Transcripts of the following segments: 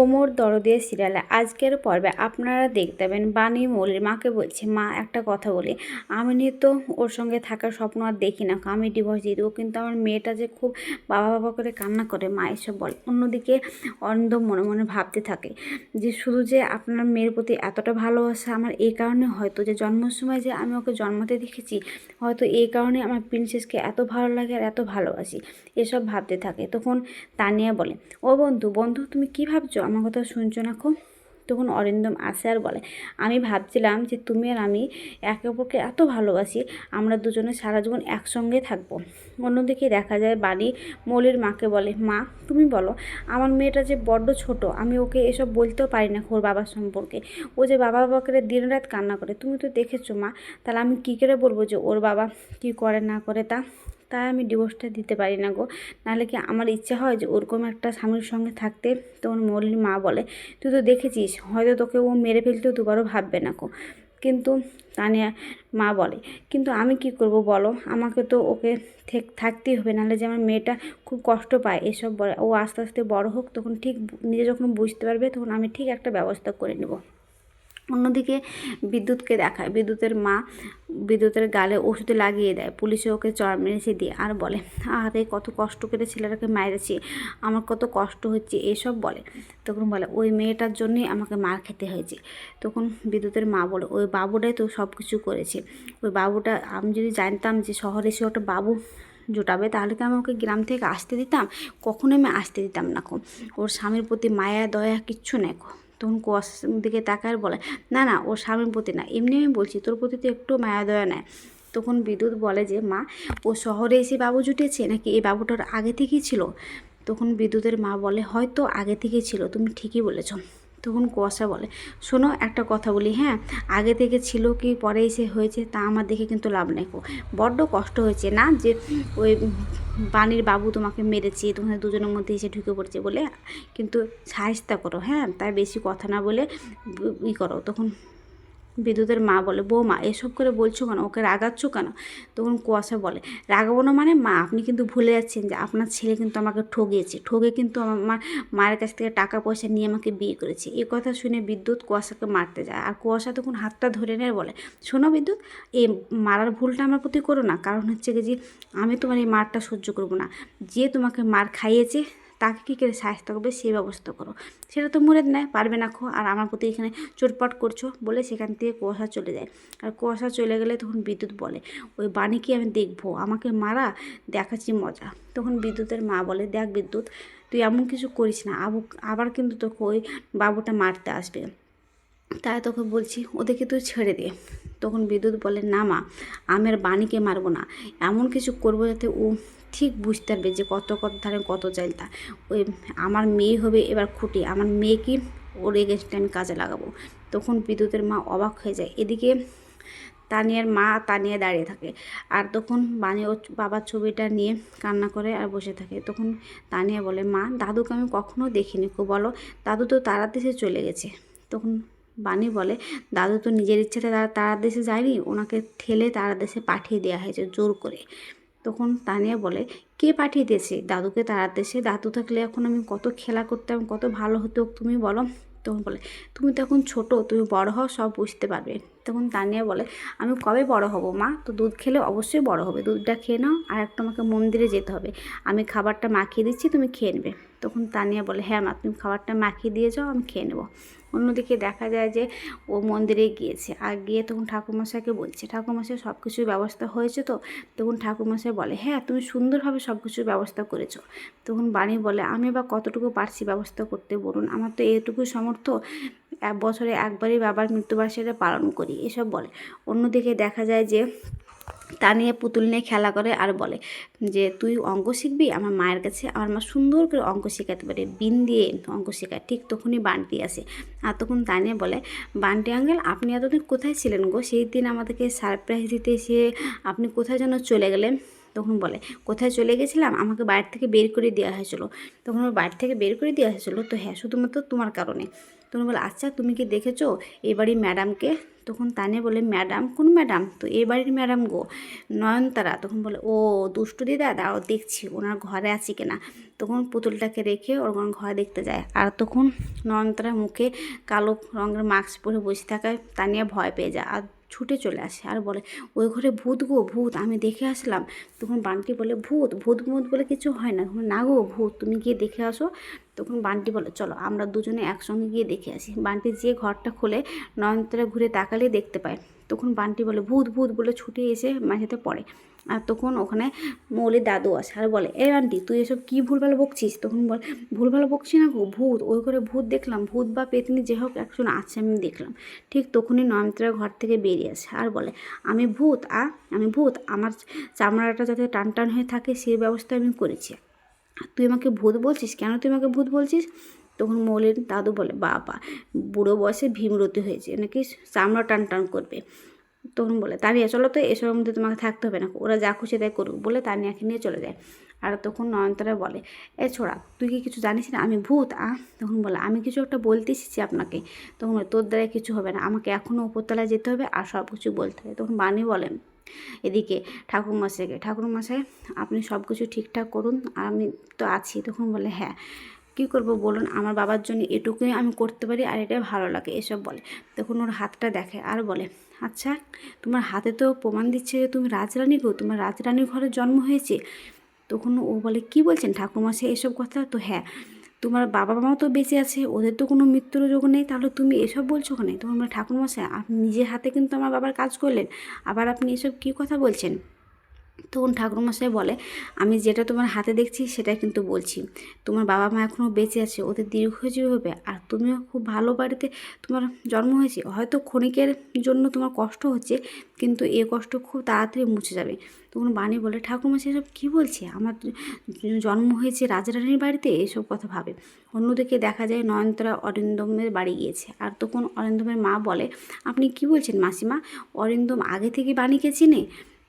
ওমর দরদিয়া সিরিয়ালে আজকের পর্বে আপনারা দেখতে পাবেন বাণী মৌলির মাকে বলছে, মা, একটা কথা বলি। আমি তো ওর সঙ্গে থাকার স্বপ্ন আর দেখি না। আমি ডিভোর্স দিয়ে দেবো, কিন্তু আমার মেয়েটা যে খুব বাবা বাবা করে কান্না করে, মা, এসব বলে। অন্যদিকে অরিন্দম মনে মনে ভাবতে থাকে যে, শুধু যে আপনার মেয়ের প্রতি এতটা ভালোবাসা, আমার এই কারণে হয়তো যে জন্মের সময় যে আমি ওকে জন্মতে দেখেছি, হয়তো এই কারণে আমার প্রিন্সেসকে এত ভালো লাগে আর এত ভালোবাসি। এসব ভাবতে থাকে। তখন তানিয়া বলে, ও বন্ধু বন্ধু, তুমি কি ভাবছ? আমার কথা শুনছো না খুব? তখন অরিন্দম আসে আর বলে, আমি ভাবছিলাম যে তুমি আর আমি একে অপরকে এত ভালোবাসি, আমরা দুজনে সারা জীবন একসঙ্গে থাকব। অন্যদিকে দেখা যায় বাড়ি মৌলির মাকে বলে, মা, তুমি বলো, আমার মেয়েটা যে বড্ড ছোট, আমি ওকে এসব বলতেও পারি না ওর বাবার সম্পর্কে। ও যে বাবা বাবা করে দিন রাত কান্না করে, তুমি তো দেখেছ মা, তাহলে আমি কী করে বলব যে ওর বাবা কী করে না করে তা? তাই আমি ডিভোর্সটা দিতে পারি না গো। নাহলে কি আমার ইচ্ছা হয় যে ওরকম একটা স্বামীর সঙ্গে থাকতে? তখন মৌলির মা বলে, তুই তো দেখেছিস, হয়তো তোকে ও মেরে ফেলতেও দুবারও ভাববে না গো। কিন্তু তানিয়া মা বলে, কিন্তু আমি কি করব বলো? আমাকে তো ওকে থেক, থাকতেই হবে। নাহলে যে আমার মেয়েটা খুব কষ্ট পায়, এসব বলে, ও আস্তে আস্তে বড় হোক, তখন ঠিক নিজে যখন বুঝতে পারবে, তখন আমি ঠিক একটা ব্যবস্থা করে নেব। অন্যদিকে বিদ্যুৎকে দেখায়। বিদ্যুতের মা বিদ্যুতের গালে ওষুধ লাগিয়ে দেয়। পুলিশে ওকে চড় মেরেছে দিয়ে আর বলে আরে কত কষ্ট করে ছেলেটাকে মারেছি, আমার কত কষ্ট হচ্ছে, এসব বলে। তখন বলে, ওই মেয়েটার জন্যই আমাকে মার খেতে হয়েছে। তখন বিদ্যুতের মা বলে, ওই বাবুটাই তো সব কিছু করেছে। ওই বাবুটা, আমি যদি জানতাম যে শহরে সে ওটা বাবু জোটাবে, তাহলে কি আমি ওকে গ্রাম থেকে আসতে দিতাম। কখনোই আমি আসতে দিতাম না ওর স্বামীর প্রতি মায়া, দয়া কিচ্ছু নেই তখন কুয়াশার দিকে তাকায় বলে, না না, ওর স্বামীর প্রতি না, এমনি আমি বলছি, তোর প্রতি তো একটু মায়া, দয়া নেয়। তখন বিদ্যুৎ বলে যে, মা, ও শহরে এসে বাবু জুটেছে নাকি এই বাবুটার আগে থেকেই ছিল? তখন বিদ্যুতের মা বলে, হয়তো আগে থেকেই ছিল, তুমি ঠিকই বলেছ। তখন কুয়াশা বলে। শোনো, একটা কথা বলি হ্যাঁ? আগে থেকে ছিল কি পরে এসে হয়েছে, তা আমার দেখে কিন্তু লাভ নেই কো বড্ড কষ্ট হয়েছে না যে ওই বাণীর বাবু তোমাকে মেরেছে, তোমাদের দুজনের মধ্যে এসে ঢুকে পড়ছে বলে? কিন্তু সাহস্তা করো হ্যাঁ? তাই বেশি কথা না বলে ই করো। তখন বিদ্যুতের মা বলে, বৌমা, এসব করে বলছো কেন? ওকে রাগাচ্ছ কেন? তখন কুয়াশা বলে, রাগাবো না মানে? মা, আপনি কিন্তু ভুলে যাচ্ছেন যে আপনার ছেলে কিন্তু আমাকে ঠগিয়েছে। ঠগে কিন্তু আমার মায়ের কাছ থেকে টাকা পয়সা নিয়ে আমাকে বিয়ে করেছে। এই কথা শুনে বিদ্যুৎ কুয়াশাকে মারতে যায়। আর কুয়াশা তখন হাতটা ধরে নেয় বলে, শোনো বিদ্যুৎ এই মারার ভুলটা আমার প্রতি করো না। কারণ হচ্ছে কি যে, আমি তোমার এই মারটা সহ্য করব না। যে তোমাকে মার খাইয়েছে তাকে কী করে সাহায্য করবে সেই ব্যবস্থা করো। সেটা তো মুরেদ নেয়, পারবে না খো, আর আমার প্রতি এখানে চোটপাট করছ বলে সেখান থেকে কুয়াশা চলে যায়। আর কুয়াশা চলে গেলে তখন বিদ্যুৎ বলে, ওই বাণীকে আমি দেখব? আমাকে মারা, দেখাচ্ছি মজা। তখন বিদ্যুতের মা বলে, দেখ বিদ্যুৎ, তুই এমন কিছু করিস না, আবু, আবার কিন্তু তোকে ওই বাবুটা মারতে আসবে। তাই তোকে বলছি, ওদেরকে তুই ছেড়ে দে। তখন বিদ্যুৎ বলে, না মা, আমি আর বাণীকে মারবো না। এমন কিছু করব যাতে ও ঠিক বুঝতে পারবে যে কত কত ধারে কত চাইলতা ওই আমার মেয়ে হবে এবার খুঁটি, আমার মেয়েকে ওর এগেনস্টে আমি কাজে লাগাবো। তখন বিদ্যুতের মা অবাক হয়ে যায়। এদিকে তানিয়ার মা তানিয়া দাঁড়িয়ে থাকে আর তখন বানি ওর বাবার ছবিটা নিয়ে কান্না করে আর বসে থাকে। তখন তানিয়া বলে, মা, দাদুকে আমি কখনো দেখিনি কো বলো। দাদু তো তারা দেশে চলে গেছে। তখন বাণী বলে, দাদু তো নিজের ইচ্ছাতে তারা তারার দেশে যায়নি, ওনাকে ঠেলে তারা দেশে পাঠিয়ে দেওয়া হয়েছে জোর করে। তখন তানিয়া বলে, কে পাঠিয়ে দিয়েছে? দাদুকে দেশে দাদু থাকলে এখন আমি কত খেলা করতাম, কত ভালো হতো, তুমি বলো। তখন বলে, তুমি তো এখন ছোটো, তুমি বড় হও, সব বুঝতে পারবে। তখন তানিয়া বলে, আমি কবে বড় হব মা? তো দুধ খেলে অবশ্যই বড় হবে। দুধটা খেয়ে নাও, আর একটা আমাকে মন্দিরে যেতে হবে। আমি খাবারটা মাখিয়ে দিচ্ছি, তুমি খেয়ে নেবে। তখন তানিয়া বলে হ্যাঁ মা, তুমি খাবারটা মাখিয়ে দিয়ে যাও, আমি খেয়ে নেব। অন্যদিকে দেখা যায় যে ও মন্দিরে গিয়েছে। আর গিয়ে তখন ঠাকুরমশাইকে বলছে, ঠাকুরমশাই সব কিছুর ব্যবস্থা হয়েছে তো? তখন ঠাকুরমশাই বলে হ্যাঁ তুমি সুন্দরভাবে সব কিছুর ব্যবস্থা করেছ। তখন বাণী বলে, আমি বা কতটুকু পারছি ব্যবস্থা করতে বলুন, আমার তো এইটুকু সামর্থ্য। এক বছরে একবারই বাবার মৃত্যুবার্ষিকীটা পালন করি। এসব বলে। অন্যদিকে দেখা যায় যে তা নিয়ে পুতুল নিয়ে খেলা করে আর বলে যে, তুই অঙ্ক শিখবি? আমার মায়ের কাছে আমার মা সুন্দর করে অঙ্ক শেখাতে পারে, বিন দিয়ে অঙ্ক শেখায়, ঠিক তখনই বান্টি আসে। আর তখন তানিয়া বলে, বান্টি আঙ্কেল, আপনি এতদিন কোথায় ছিলেন গো? সেই দিন আমাদেরকে সারপ্রাইজ দিতে এসে আপনি কোথায় যেন চলে গেলেন। তখন বলে, কোথায় চলে গেছিলাম? আমাকে বাড়ি থেকে বের করে দেওয়া হয়েছিল। তখন ওর বাড়ি থেকে বের করে দেওয়া হয়েছিল। তো হ্যাঁ শুধুমাত্র তোমার কারণে। তখন বলে আচ্ছা তুমি কি দেখেছ? বাড়ির ম্যাডামকে? তখন তানে বলে, ম্যাডাম? কোন ম্যাডাম? তো এ বাড়ির ম্যাডাম গো, নয়নতারা। তখন বলে, ও, দুষ্টু দিদা? দাও দেখছি, ওনার ঘরে আছে কিনা? তখন পুতুলটাকে রেখে ওর ঘরে দেখতে যায়। আর তখন নয়নতারা মুখে কালো রঙের মাস্ক পরে বসে থাকায় তানিয়া ভয় পেয়ে যায়। আর ছুটে চলে আসে আর বলে, ওই ঘরে ভূত গো, ভূত, আমি দেখে আসলাম। তখন বান্টি বলে, ভূত ভূত ভূত বলে কিছু হয় না। না গো, ভূত, তুমি গিয়ে দেখে আসো। তখন বান্টি বলে, চলো, আমরা দুজনে একসঙ্গে গিয়ে দেখে আসি। বান্টি যে ঘরটা খোলে, নয়নতারা ঘুরে তাকালে দেখতে পায়। তখন বান্টি বলে, ভূত ভূত বলে ছুটে এসে মাঝেতে পড়ে। আর তখন ওখানে মৌলির দাদু আসে আর বলে এই আন্টি, তুই এসব কী ভুলভাল বকছিস? তখন বল, ভুলভাল বকছি না গো, ভূত, ওই করে ভূত দেখলাম, ভূত বা পেতনি যে হোক একজন আছে আমি দেখলাম। ঠিক তখনই নয়নতারা ঘর থেকে বেরিয়ে আসে আর বলে, আমি ভূত, আ, আমি ভূত, আমার চামড়াটা যাতে টান টান হয়ে থাকে সেই ব্যবস্থা আমি করেছি। তুই আমাকে ভূত বলছিস? কেন তুই আমাকে ভূত বলছিস? তখন মৌলির দাদু বলে, বাবা, বুড়ো বয়সে ভীমরতি হয়েছে, নাকি চামড়া টান টান করবে? তখন বলে, তানিয়া, চলো তো এসবের মধ্যে তোমাকে থাকতে হবে না। ওরা যা খুশি তাই করুক। বলে তানিয়াকে নিয়ে নিয়ে চলে যায়। আর তখন নয়নতারা বলে, এ ছোড়া, তুই কি কিছু জানিস না? আমি ভূত, আ? তখন বলে, আমি কিছু একটা বলতে এসেছি আপনাকে। তখন তোর দ্বারা কিছু হবে না। আমাকে এখনও উপরতলায় যেতে হবে আর সব কিছু বলতে হবে। তখন বাণী বলেন এদিকে ঠাকুরমশাইকে, ঠাকুরমশাই, আপনি সব কিছু ঠিকঠাক করুন। আমি তো আছি। তখন বলে হ্যাঁ। কী করব বলুন? আমার বাবার জন্য এটুকুই আমি করতে পারি আর এটাই ভালো লাগে, এসব বলে। তখন ওর হাতটা দেখে আর বলে আচ্ছা তোমার হাতে তো প্রমাণ দিচ্ছে যে তুমি রাজরানী গো, তোমার রাজরানীর ঘরে জন্ম হয়েছে? তখন ও বলে, কি বলছেন ঠাকুরমশাই এসব কথা? তো হ্যাঁ তোমার বাবা মাও তো বেঁচে আছে, ওদের তো কোনো মৃত্যুর যোগ নেই, তাহলে তুমি এসব বলছো কেন? তোমার ঠাকুরমশাই, আপনি নিজের হাতে কিন্তু আমার বাবার কাজ করলেন, আবার আপনি এসব কী কথা বলছেন? তখন ঠাকুরমশাই বলে, আমি যেটা তোমার হাতে দেখছি সেটা কিন্তু বলছি। তোমার বাবা মা এখনও বেঁচে আছে, ওদের দীর্ঘজীবী হবে, আর তুমিও খুব ভালো বাড়িতে তোমার জন্ম হয়েছে। হয়তো ক্ষণিকের জন্য তোমার কষ্ট হচ্ছে, কিন্তু এ কষ্ট খুব তাড়াতাড়ি মুছে যাবে। তখন বাণী বলে, ঠাকুরমশাই, এসব কী বলছে? আমার জন্ম হয়েছে রাজারানীর বাড়িতে, এসব কথা ভাবে। অন্যদিকে দেখা যায় নয়নতরা অরিন্দমের বাড়ি গিয়েছে। আর তখন অরিন্দমের মা বলে, আপনি কি বলছেন মাসিমা? অরিন্দম আগে থেকে বাণীকে চিনে?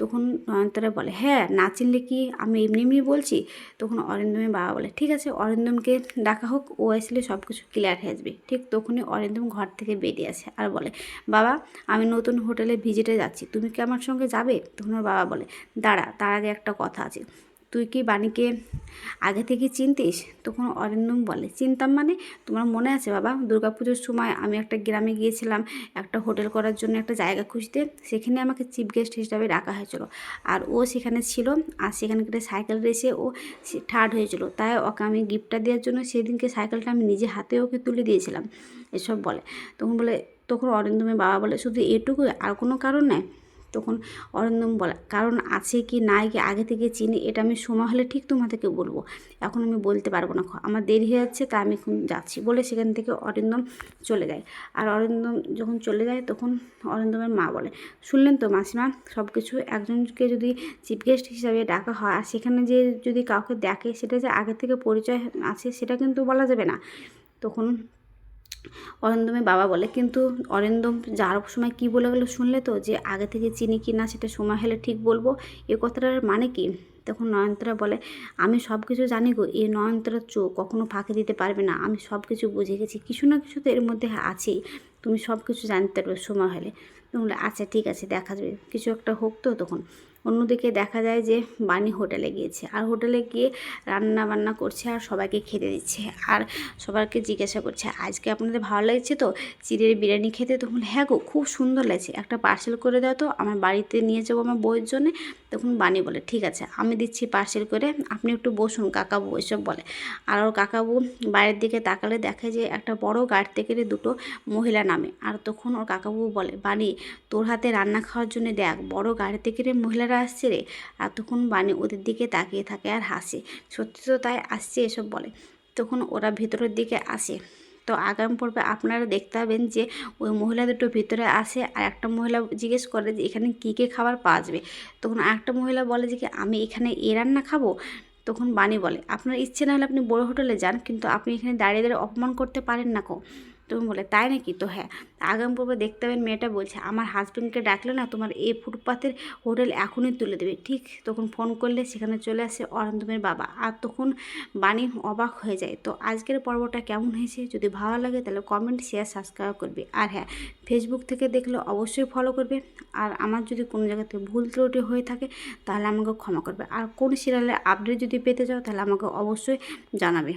তখন নয়নতারা বলে হ্যাঁ না চিনলে কি আমি এমনি এমনি বলছি? তখন অরিন্দমের বাবা বলে, ঠিক আছে, অরিন্দমকে ডাকা হোক, ও আসলে সব কিছু ক্লিয়ার হয়ে যাবে। ঠিক তখনই অরিন্দম ঘর থেকে বেরিয়ে আসে আর বলে, বাবা, আমি নতুন হোটেলে ভিজিটে যাচ্ছি, তুমি কি আমার সঙ্গে যাবে? তখন ওর বাবা বলে, দাঁড়া, তার আগে একটা কথা আছে। তুই কি বাণীকে আগে থেকে চিনতিস? তখন অরিন্দম বলে, চিনতাম মানে? তোমার মনে আছে বাবা? দুর্গাপুজোর সময় আমি একটা গ্রামে গিয়েছিলাম, একটা হোটেল করার জন্য একটা জায়গা খুঁজতে। সেখানে আমাকে চিফ গেস্ট হিসাবে রাখা হয়েছিল। আর ও সেখানে ছিল, আর সেখানে একটা সাইকেল রেসে ও থার্ড হয়েছিল। তাই ওকে আমি গিফটটা দেওয়ার জন্য সেদিনকে সাইকেলটা আমি নিজে হাতে ওকে তুলে দিয়েছিলাম। এসব বলে। তখন বলে, তখন অরিন্দমের বাবা বলে, শুধু এটুকু আর কোনো কারণ নেই? তখন অরিন্দম বলে, কারণ আছে কি নাই কি আগে থেকে চিনি, এটা আমি সময় হলে ঠিক তোমাদেরকে বলব। এখন আমি বলতে পারব না আমার দেরি হয়ে যাচ্ছে, তা আমি এখন যাচ্ছি বলে সেখান থেকে অরিন্দম চলে যায়। আর অরিন্দম যখন চলে যায়, তখন অরিন্দমের মা বলে, শুনলেন তো মাসিমা সব কিছু একজনকে যদি চিফ গেস্ট হিসাবে ডাকা হয়, আর সেখানে যে যদি কাউকে দেখে, সেটা যে আগে থেকে পরিচয় আছে, সেটা কিন্তু বলা যাবে না। তখন অরিন্দমের বাবা বলে। কিন্তু অরিন্দম যাওয়ার সময় কি বলে গেলো শুনলে তো? যে আগে থেকে চিনি কি না সেটা সময় হলে ঠিক বলব। এ কথাটার মানে কি? তখন নয়নতারা বলে, আমি সব কিছু জানি গো। এই নয়নতারার চোখ কখনো ফাঁকে দিতে পারবে না। আমি সব কিছু বুঝে গেছি। কিছু না কিছু তো এর মধ্যে আছেই। তুমি সব কিছু জানতে পারবে সময় হলে। তখন আচ্ছা ঠিক আছে, দেখা যাবে। কিছু একটা হোক তো তখন। অন্যদিকে দেখা যায় যে বাণী হোটেলে গিয়েছে আর হোটেলে গিয়ে রান্না বান্না করছে আর সবাইকে খেতে দিচ্ছে আর সবাইকে জিজ্ঞাসা করছে, আজকে আপনাদের ভালো লাগছে তো? চিড়ের বিরিয়ানি খেতে? তখন হ্যাঁ গো, খুব সুন্দর লাগছে। একটা পার্সেল করে দাও তো, আমার বাড়িতে নিয়ে যাব আমার বউয়ের জন্যে। তখন বাণী বলে, ঠিক আছে, আমি দিচ্ছি পার্সেল করে, আপনি একটু বসুন। কাকাবু এসব বলে। আর ওর কাকাবু বাইরের দিকে তাকালে দেখে যে একটা বড় গাড়ি থেকে দুটো মহিলা নামে। আর তখন ওর কাকাবু বলে বাণী তোর হাতে রান্না খাওয়ার জন্য দেখ, বড় গাড়ি থেকে রে মহিলারা আসছে রে। তখন বাণী ওদের দিকে তাকিয়ে থাকে আর হাসে। সত্যি তো তাই আসছে এসব বলে। তখন ওরা ভেতরের দিকে আসে। তো আগামী পর্বে আপনারা দেখতে পাবেন যে ওই মহিলা দুটো ভিতরে আসে আর একটা মহিলা জিজ্ঞেস করে যে এখানে কী কী খাবার পাওয়া যাবে। তখন একটা মহিলা বলে যে কি, আমি এখানে এ রান্না খাব? তখন বাণী বলে, আপনার ইচ্ছে না হলে আপনি বড় হোটেলে যান, কিন্তু আপনি এখানে দাঁড়িয়ে দাঁড়িয়ে অপমান করতে পারেন না কো। তুমি বলে, তাই নাকি? তো হ্যাঁ আগাম পর্বে দেখতে পাবেন মেয়েটা বলছে, আমার হাজব্যান্ডকে ডাকলে না তোমার এই ফুটপাথের হোটেল এখনই তুলে দেবে। ঠিক তখন ফোন করলে সেখানে চলে আসে অরিন্দমের বাবা। আর তখন বাণী অবাক হয়ে যায়, তো আজকের পর্বটা কেমন হয়েছে? যদি ভালো লাগে তাহলে কমেন্ট শেয়ার সাবস্ক্রাইব করবে। আর হ্যাঁ ফেসবুক থেকে দেখলে অবশ্যই ফলো করবে। আর আমার যদি কোনো জায়গাতে ভুল ত্রুটি হয়ে থাকে তাহলে আমাকে ক্ষমা করবে। আর কোন সিরিয়ালের আপডেট যদি পেতে চাও তাহলে আমাকে অবশ্যই জানাবে।